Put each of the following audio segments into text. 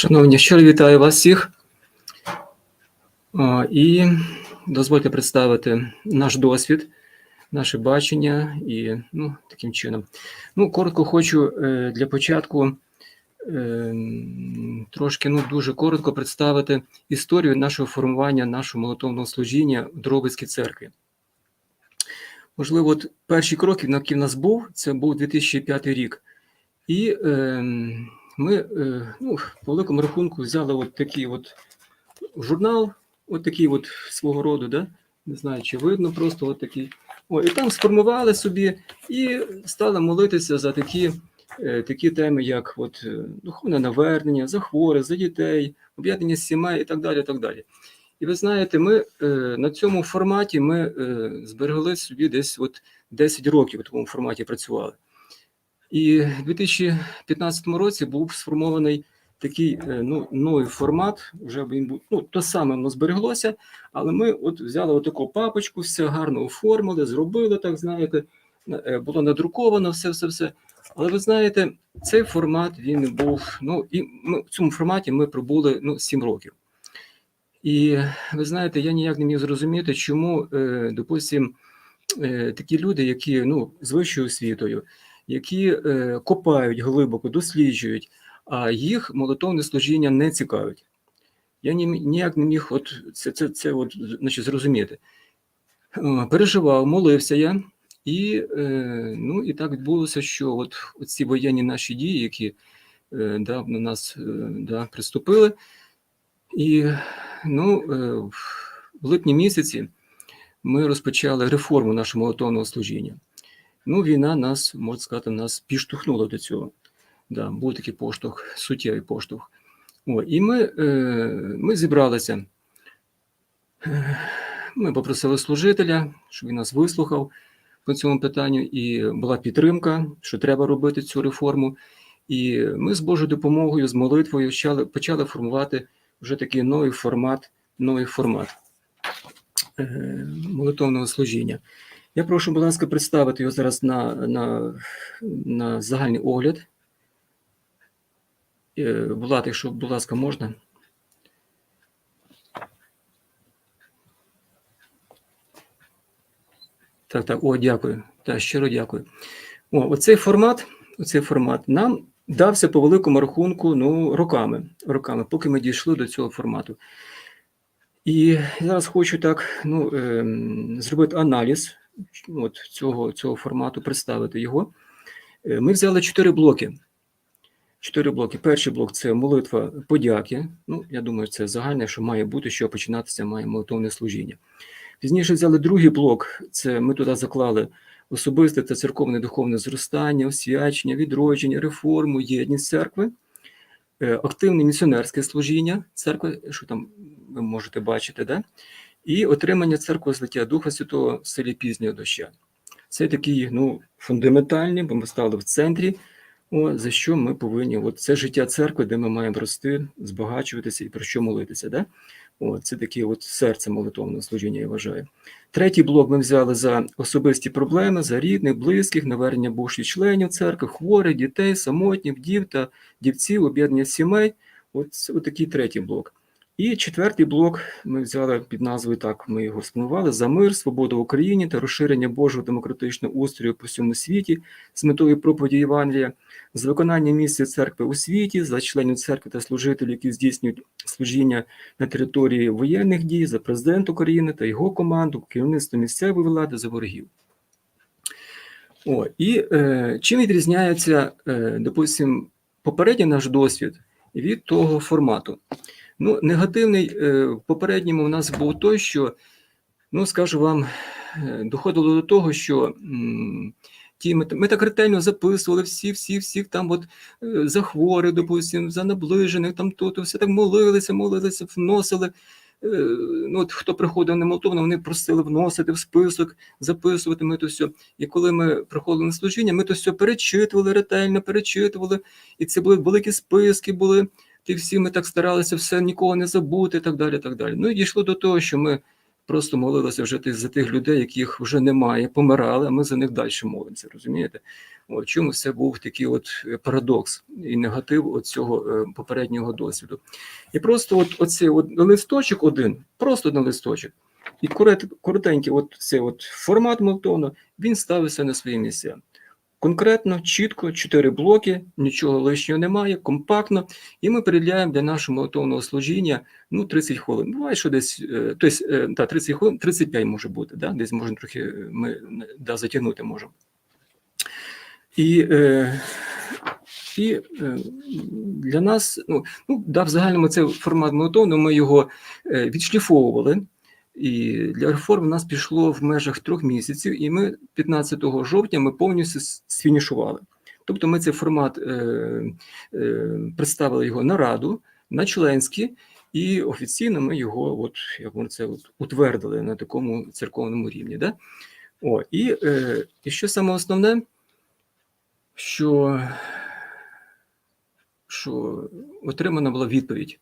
Шановні, щиро вітаю вас всіх. І дозвольте представити наш досвід, наше бачення і ну, таким чином. Ну, коротко хочу е, для початку е, трошки, ну, дуже коротко представити історію нашого формування, нашого молитовного служіння в Дробицькій церкві. Можливо, от перші кроки, які в нас був, це був 2005 рік. І е, ми е, ну, по великому рахунку взяли от такий от журнал, от такий от свого роду, да? не знаю, чи видно, просто от такий. О, і там сформували собі і стали молитися за такі, е, такі теми, як от, е, духовне навернення, за хворих, за дітей, об'єднання сімей і так далі. І так далі. І ви знаєте, ми на цьому форматі ми зберегли собі десь от 10 років в такому форматі працювали. І в 2015 році був сформований такий е, ну, новий формат. Вже він був ну, то саме воно збереглося, але ми от взяли отаку папочку, все гарно оформили, зробили, так знаєте, е, було надруковано все, все, все. Але ви знаєте, цей формат він був. Ну і ми в цьому форматі ми пробули ну, 7 років. І ви знаєте, я ніяк не міг зрозуміти, чому, е, е, такі люди, які ну, з вищою освітою, які е, копають глибоко, досліджують, а їх молитовне служіння не цікавить. Я ні, ніяк не міг от це, це, це от, значить, зрозуміти. Е, Переживав, молився я, і, е, ну, і так відбулося, що от ці воєнні наші дії, які да, на нас да, приступили, і ну, в липні місяці ми розпочали реформу нашого молитовного служіння. Ну, війна нас, можна сказати, нас підштовхнула до цього. Да, був такий поштовх, суттєвий поштовх. О, і ми, е, ми зібралися. Е, Ми попросили служителя, щоб він нас вислухав по цьому питанню, і була підтримка, що треба робити цю реформу. І ми з Божою допомогою, з молитвою почали, почали формувати вже такий новий формат, новий формат е, молитовного служіння. Я прошу, будь ласка, представити його зараз на, на, на загальний огляд. Е, Влад, якщо, будь ласка, можна. Так, так, о, дякую. Так, щиро дякую. О, оцей формат, оцей формат нам дався по великому рахунку ну, роками, роками, поки ми дійшли до цього формату. І зараз хочу так ну, ем, зробити аналіз от, цього, цього формату, представити його. Е, Ми взяли чотири блоки. Чотири блоки. Перший блок це молитва подяки. Ну, я думаю, це загальне, що має бути, що починатися має молитовне служіння. Пізніше взяли другий блок. Це ми туди заклали особисте та церковне духовне зростання, освячення, відродження, реформу, єдність церкви, е, активне місіонерське служіння церкви, що там ви можете бачити, да? І отримання церкви злиття Духа Святого в селі пізнього доща. Це такі ну, фундаментальні, бо ми стали в центрі, о, за що ми повинні. От Це життя церкви, де ми маємо рости, збагачуватися і про що молитися. Да? О, це таке от серце молитовного служіння, я вважаю. Третій блок ми взяли за особисті проблеми, за рідних, близьких, навернення бувших членів церкви, хворих, дітей, самотніх, вдів та дівців, об'єднання сімей. От, от такий третій блок. І четвертий блок ми взяли під назвою так, ми його сформували за мир, свободу в Україні та розширення Божого демократичного устрою по всьому світі з метою проповіді Євангелія, за виконання місця церкви у світі, за членів церкви та служителів, які здійснюють служіння на території воєнних дій, за президент України та його команду, керівництво місцевої влади за ворогів. О, і е, чим відрізняється, е, допустим, попередній наш досвід від того формату? Ну, негативний е, в попередньому у нас був той, що, ну, скажу вам, е, доходило до того, що ті, ми, ми так ретельно записували всі, всі, всіх там от е, за хворих, допустим, за наближених, там то все так молилися, молилися, вносили. Ну, от хто приходив на молитовно, вони просили вносити в список, записувати ми то все. І коли ми приходили на служіння, ми то все перечитували ретельно, перечитували, і це були великі списки були. Ті всі ми так старалися все нікого не забути, так далі. так далі. Ну і дійшло до того, що ми просто молилися вже за тих людей, яких вже немає, помирали, а ми за них далі молимося, розумієте? От, чому це був такий от е, парадокс і негатив от цього е, попереднього досвіду. І просто от оцей от листочок один, просто один листочок, і коротенький от цей от формат молитовно, він ставився на свої місця. Конкретно, чітко, чотири блоки, нічого лишнього немає, компактно, і ми переділяємо для нашого молитовного служіння ну, 30 хвилин. Буває, що десь тобто, та, 30 хвилин, 35 може бути, да? десь можемо трохи е, ми да, затягнути можемо. І, е, і е, для нас, ну, ну да, в загальному це формат молитовного, ми його відшліфовували. І для реформ у нас пішло в межах трьох місяців, і ми 15 жовтня ми повністю сфінішували. Тобто ми цей формат е, е, представили його на раду, на членські, і офіційно ми його, от як вони це от, утвердили на такому церковному рівні. Да? О, і, е, і що саме основне, що, що отримана була відповідь.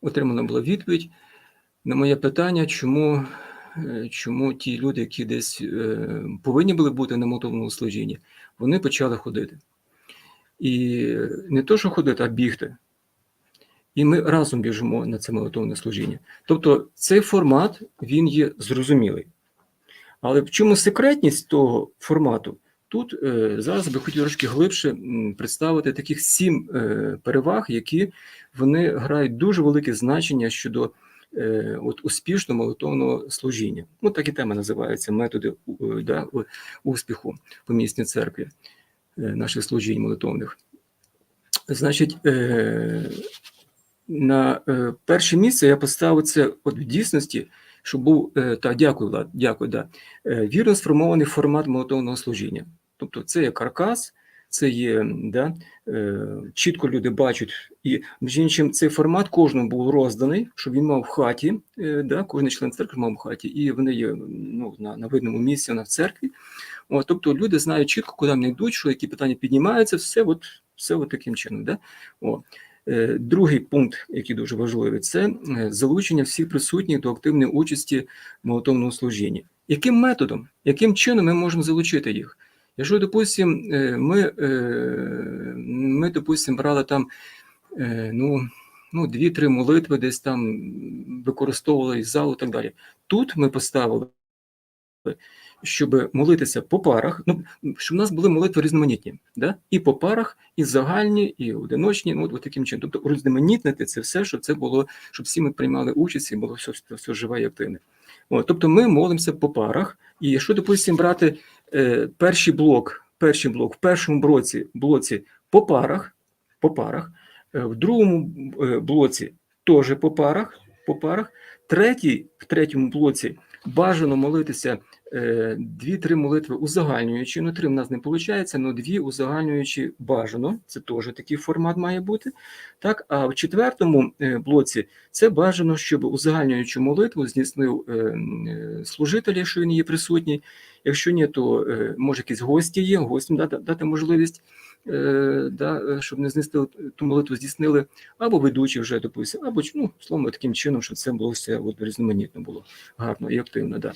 Отримана була відповідь на моє питання, чому, е, чому ті люди, які десь е, повинні були бути на молитовному служінні, вони почали ходити. І не то, що ходити, а бігти. І ми разом біжимо на це молитовне служіння. Тобто цей формат він є зрозумілий. Але в чому секретність того формату? Тут е, зараз би хотів трошки глибше представити таких сім переваг, які вони грають дуже велике значення щодо от, успішного молитовного служіння. Ну, так і тема називається методи е, да, успіху по місній церкві е, наших служінь молитовних. Значить, е, на е, перше місце я поставив це от в дійсності, щоб був е, так, дякую, Влад, дякую, да, е, вірно сформований формат молитовного служіння. Тобто, це є каркас, це є да, е, чітко люди бачать, і між іншим цей формат кожному був розданий, щоб він мав в хаті, е, да, кожен член церкви мав в хаті, і вони є ну, на, на видному місці на церкві. О, тобто люди знають чітко, куди вони йдуть, що які питання піднімаються, все от, все от таким чином. Да? О. Е, Другий пункт, який дуже важливий, це залучення всіх присутніх до активної участі в молитовному служінні. Яким методом, яким чином ми можемо залучити їх? Якщо, допустимо, ми, е, ми допустим, брали там е, ну, ну, дві-три молитви, десь там використовували із залу і так далі. Тут ми поставили, щоб молитися по парах, ну, щоб у нас були молитви різноманітні, да? і по парах, і загальні, і одиночні, ну, от, таким чином. Тобто різноманітнити це все, щоб це було, щоб всі ми приймали участь і було все, все, все живе і активне. От, тобто ми молимося по парах, і якщо, допустимо, брати е, перший блок, перший блок. В першому блоці, блоці по парах, по парах, е, в другому е, блоці теж по парах, по парах, третій, в третьому блоці бажано молитися е, дві-три молитви узагальнюючі, Ну, три в нас не виходить, але дві узагальнюючі бажано. Це теж такий формат має бути. Так, а в четвертому е, блоці це бажано, щоб узагальнюючу молитву здійснив е, е, служитель, якщо він є присутній. Якщо ні, то е, може якісь гості є, гостям дати, дати можливість, е, да, е, щоб не знести ту молитву, здійснили, або ведучі вже, допустимо, або ну, словом, таким чином, щоб це було все от, різноманітно було, гарно і активно. Да.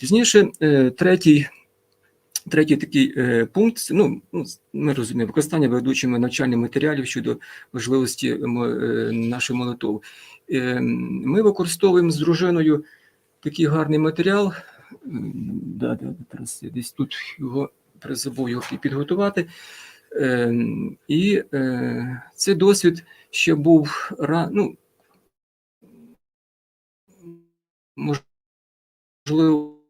Пізніше, е, третій. Третій такий е, пункт ну, ну, ми розуміємо, використання ведучими навчальних матеріалів щодо важливості е, нашої молитов. Е, ми використовуємо з дружиною такий гарний матеріал. Да, да, десь тут його призабув його підготувати. Е, і е, цей досвід ще був ну, можливо,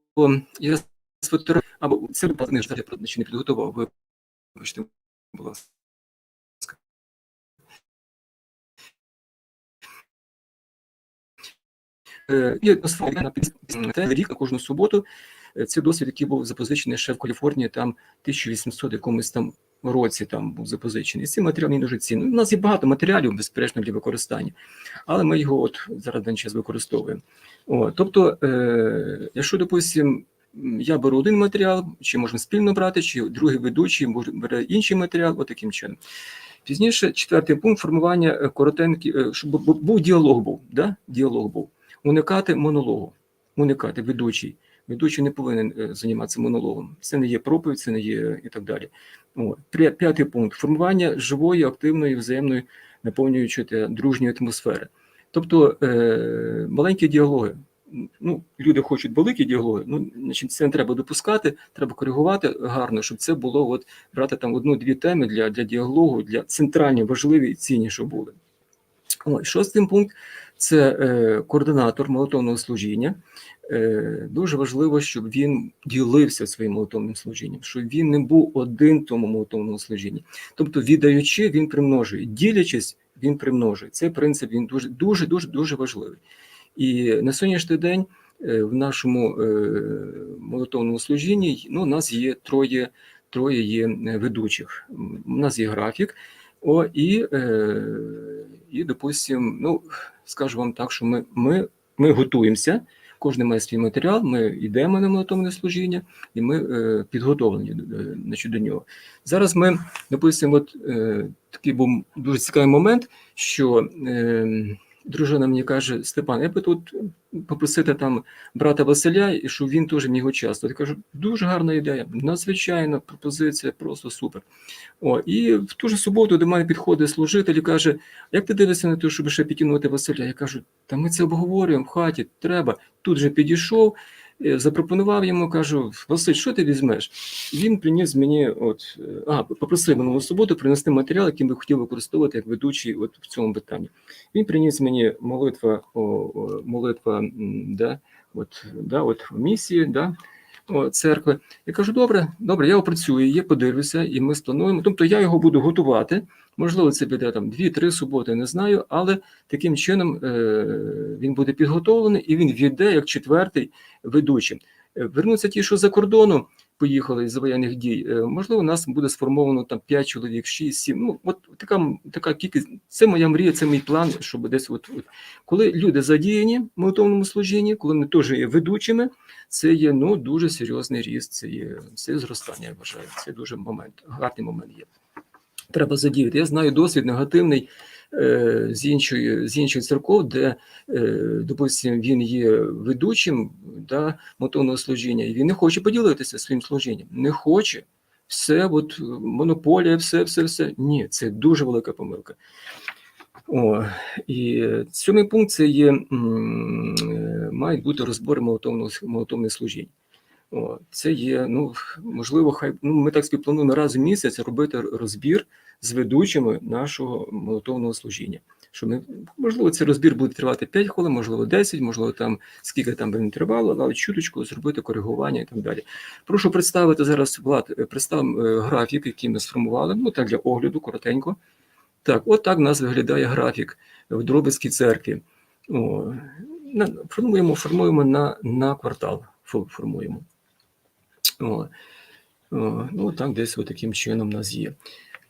я сфотографував, або це не я ще не підготував. Вибачте, будь ласка. Е, І атмосфера на рік кожну суботу. Е, Це досвід, який був запозичений ще в Каліфорнії, там 1800 якомусь там році там був запозичений. Цей матеріал мені дуже цінний. У нас є багато матеріалів, безперечно, для використання, але ми його от зараз даний час використовуємо. О, тобто, е, якщо, допустимо, я беру один матеріал, чи можемо спільно брати, чи другий ведучий бере інший матеріал, от таким чином. Пізніше, четвертий пункт формування е, коротенький, е, щоб був діалог був, да? діалог був. Уникати монологу. уникати ведучий. Ведучий не повинен е, займатися монологом. Це не є проповідь, це не є і так далі. О, п'ятий пункт формування живої, активної, взаємної, наповнюючої дружньої атмосфери. Тобто е, маленькі діалоги. Ну, люди хочуть великі діалоги, ну, значить, це не треба допускати, треба коригувати гарно, щоб це було от брати там одну-дві теми для, для діалогу, для центральні, важливі і цінні, щоб були. Ой, шостий пункт це е, координатор молитовного служіння. Е, дуже важливо, щоб він ділився своїм молитовним служінням, щоб він не був один в тому молитовному служінні. Тобто, віддаючи, він примножує, ділячись, він примножує. Цей принцип він дуже дуже дуже дуже важливий. І на сьогоднішній день е, в нашому е, молитовному служінні ну, у нас є троє, троє є ведучих. У нас є графік. О, і, і допустим, ну, скажу вам так, що ми, ми, ми готуємося, кожен має свій матеріал, ми йдемо на молитовне служіння, і ми е, підготовлені е, значить, до нього. Зараз ми, написуємо, от е, такий був дуже цікавий момент, що е, дружина мені каже: Степан, я би тут попросити там брата Василя, і щоб він теж міг участвувати. Кажу, дуже гарна ідея, надзвичайна пропозиція, просто супер. О, і в ту ж суботу до мене підходить служитель і каже: Як ти дивишся на те, щоб ще підтягнути Василя? Я кажу, та ми це обговорюємо в хаті, треба. Тут же підійшов, запропонував йому, кажу: Василь, що ти візьмеш? Він приніс мені, от е, а, попросив минулу суботу принести матеріал, який би хотів використовувати як ведучий от в цьому питанні. Він приніс мені молитва, о, молитва, да, от, да, от місії, да, церкви. Я кажу, добре, добре, я опрацюю, я подивлюся, і ми сплануємо. Тобто я його буду готувати. Можливо, це піде там 2-3 суботи, не знаю, але таким чином е, він буде підготовлений і він війде як четвертий ведучий. Е, Вернуться ті, що за кордону поїхали з воєнних дій. е, Можливо, у нас буде сформовано там 5 чоловік, 6, 7. Ну, от така, така кількість. Це моя мрія, це мій план, щоб десь от, от. Коли люди задіяні в молитовному служінні, коли вони теж є ведучими, це є ну, дуже серйозний ріст, це є, це зростання, я вважаю. Це дуже момент, гарний момент є. Треба задіяти. Я знаю досвід негативний з іншої з інших церков, де, е, допустим, він є ведучим да, мотовного служіння, і він не хоче поділитися своїм служінням. Не хоче. Все, от е, монополія, все, все, все. Ні, це дуже велика помилка. О, і сьомий пункт це є е, мають бути розбори молотовних служінь. О, це є, ну можливо, хай ну ми так собі плануємо раз в місяць робити розбір з ведучими нашого молотовного служіння. Що ми можливо цей розбір буде тривати 5 хвилин, можливо, 10, можливо, там скільки там би не тривало, але чуточку зробити коригування і так далі. Прошу представити зараз Влад, е, представ е, графік, який ми сформували. Ну так для огляду, коротенько. Так, от так у нас виглядає графік в Дробицькій церкві. О, формуємо, формуємо на, на квартал. фо- Формуємо. О, о, ну, так, десь от таким чином у нас є.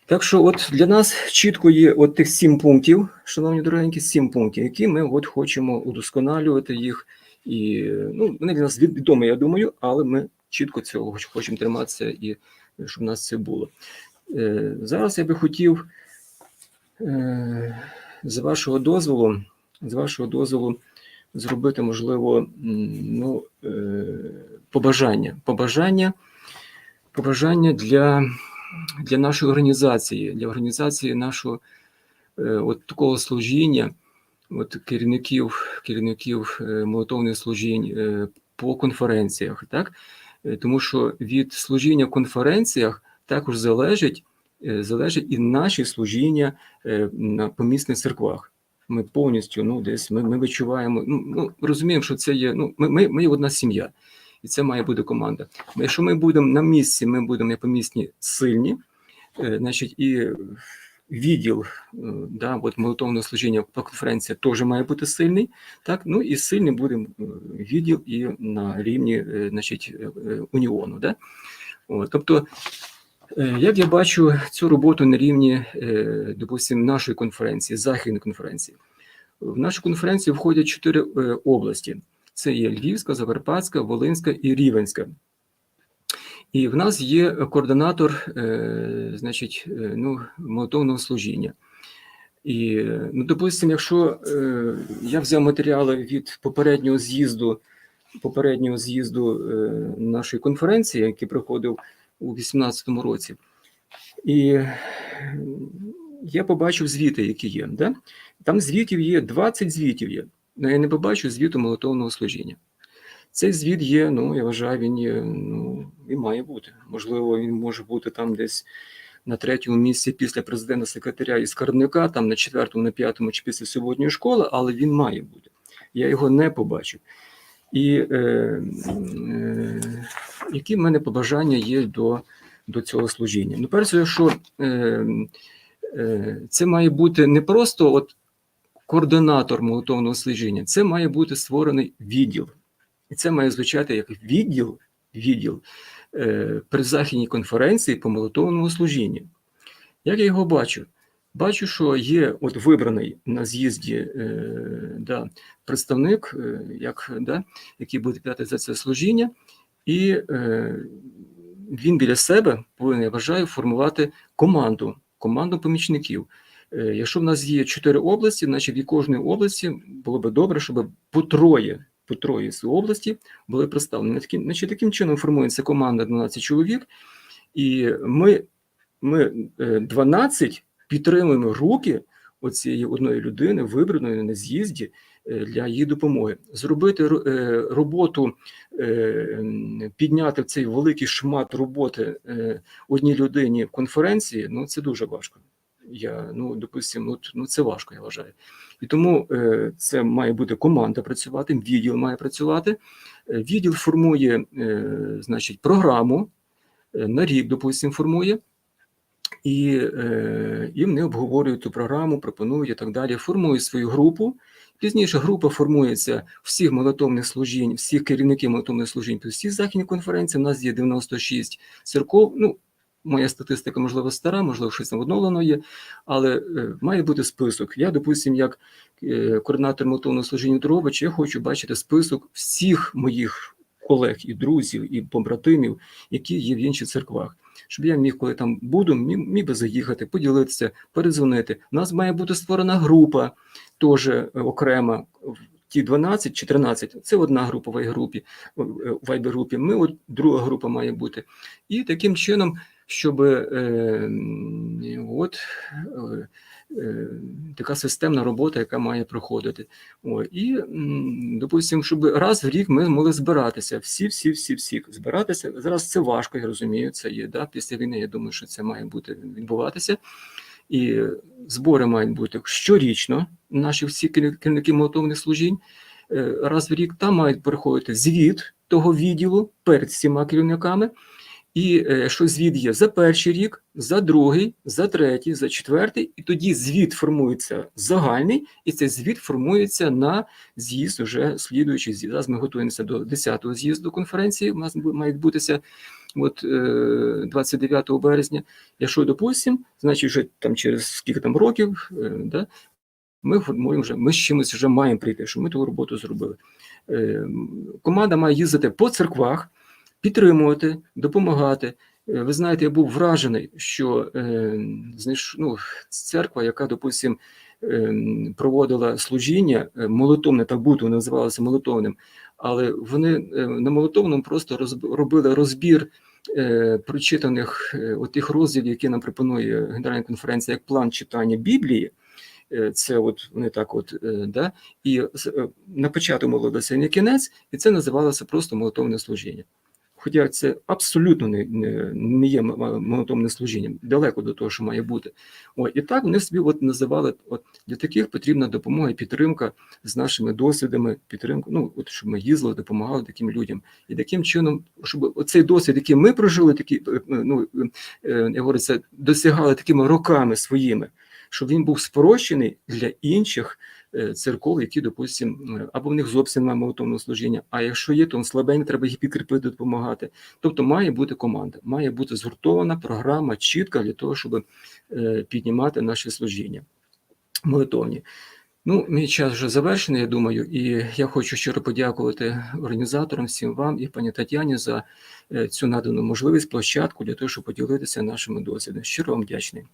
Так що, от для нас чітко є от тих сім пунктів, шановні дорогенькі, сім пунктів, які ми от хочемо удосконалювати їх. І ну, вони для нас відомі, я думаю, але ми чітко цього хочемо триматися і щоб у нас це було. Е, зараз я би хотів, е, з вашого дозволу, з вашого дозволу, зробити, можливо, ну, е, побажання. Побажання, побажання для, для нашої організації, для організації нашого е, от такого служіння, от керівників, керівників е, молитовних служінь е, по конференціях, так? Тому що від служіння в конференціях також залежить, залежить і наші служіння на помісних церквах. Ми повністю ну, десь ми, ми відчуваємо, ну, ну, розуміємо, що це є. Ну, ми, ми, ми одна сім'я, і це має бути команда. Якщо ми будемо на місці, ми будемо як помісні сильні, е, значить, і відділ е, да, от молитовного служіння по конференції теж має бути сильний. Так? Ну і сильний буде е, відділ і на рівні значить, уніону. Да? О, тобто, як я бачу цю роботу на рівні, е, допустим, нашої конференції, західної конференції. В нашу конференцію входять чотири області: це є Львівська, Закарпатська, Волинська і Рівенська. І в нас є координатор, е, значить, е, ну, молитовного служіння. І, ну, допустимо, якщо е, я взяв матеріали від попереднього з'їзду попереднього з'їзду нашої конференції, який проходив у 2018 році. І я побачив звіти, які є. Да? Там звітів є, 20 звітів є. Але я не побачу звіту молитовного служіння. Цей звіт є, ну, я вважаю, він є, ну, і має бути. Можливо, він може бути там десь на третьому місці після президента секретаря і скарбника, там на четвертому, на п'ятому чи після суботньої школи, але він має бути. Я його не побачив. І е, е, які в мене побажання є до, до цього служіння? Ну, перше, що е, е, це має бути не просто от координатор молитовного служіння, це має бути створений відділ. І це має звучати як відділ, відділ е, при західній конференції по молитовному служінню. Як я його бачу? Бачу, що є от вибраний на з'їзді е, да, представник, е, як, да, який буде п'яти за це служіння, і е, він біля себе повинен, я вважаю, формувати команду, команду помічників. Е, якщо в нас є чотири області, значить в кожній області було б добре, щоб по троє, по троє з області були представлені. Значить, таким чином формується команда 12 чоловік, і ми, ми е, 12 підтримуємо руки оцієї одної людини, вибраної на з'їзді е, для її допомоги. Зробити е, роботу, е, підняти цей великий шмат роботи е, одній людині в конференції, ну це дуже важко. Я, ну, допустимо, ну, ну це важко, я вважаю. І тому е, це має бути команда працювати, відділ має працювати. Е, Відділ формує, е, значить, програму е, на рік, допустимо, формує. І, е, і вони обговорюють ту програму, пропонують і так далі, формують свою групу. Пізніше група формується всіх молитовних служінь, всіх керівників молитовних служінь всіх західних конференцій. У нас є 96 церков. Ну, моя статистика, можливо, стара, можливо, щось там відновлено є, але е, має бути список. Я, допустимо, як е, координатор молитовного служіння Дробич, я хочу бачити список всіх моїх колег і друзів, і побратимів, які є в інших церквах щоб я міг, коли там буду, міг, би заїхати, поділитися, передзвонити. У нас має бути створена група, теж е, окрема. Ті 12 чи 13 – це одна група в в вайбер-групі. Ми от друга група має бути. І таким чином, щоб е, от е, е, така системна робота, яка має проходити. О, і, допустимо, щоб раз в рік ми могли збиратися, всі, всі, всі, всі збиратися. Зараз це важко, я розумію. Це є да, після війни. Я думаю, що це має бути відбуватися. І збори мають бути щорічно. Наші всі керів- керівники молотовних служінь е, раз в рік там мають приходити звіт того відділу перед всіма керівниками. І е, що звіт є за перший рік, за другий, за третій, за четвертий, і тоді звіт формується загальний, і цей звіт формується на з'їзд уже слідуючий з'їзд. Зараз ми готуємося до 10-го з'їзду конференції. У нас бу- мають бутися от, е, 29 березня. Якщо допустимо, значить вже там через скільки там років, е, да, ми формуємо вже, ми з чимось вже маємо прийти, що ми ту роботу зробили. Е, Команда має їздити по церквах, підтримувати, допомагати. Е, Ви знаєте, я був вражений, що е, ну, церква, яка, допустим, е, проводила служіння молитовне, так бути називалося молитовним, але вони на молитовному просто робили розбір прочитаних отих розділів, які нам пропонує Генеральна конференція, як план читання Біблії. Це от вони так, от да, і на початку молилися і на кінець, і це називалося просто молитовне служіння. Хоча це абсолютно не, не, є м- м- молитовне далеко до того, що має бути. О, і так вони собі от називали, от для таких потрібна допомога і підтримка з нашими досвідами, підтримка, ну, от, щоб ми їздили, допомагали таким людям. І таким чином, щоб оцей досвід, який ми прожили, такі, е, ну, е, як говориться, досягали такими роками своїми, щоб він був спрощений для інших е, церков, які, допустимо, е, або в них зовсім немає молитовного служіння, а якщо є, то він слабенький, треба їх підкріпити, допомагати. Тобто має бути команда, має бути згуртована програма чітка для того, щоб е, піднімати наші служіння молитовні. Ну, мій час вже завершений, я думаю, і я хочу щиро подякувати організаторам, всім вам і пані Тетяні за е, цю надану можливість, площадку для того, щоб поділитися нашими досвідами. Щиро вам вдячний.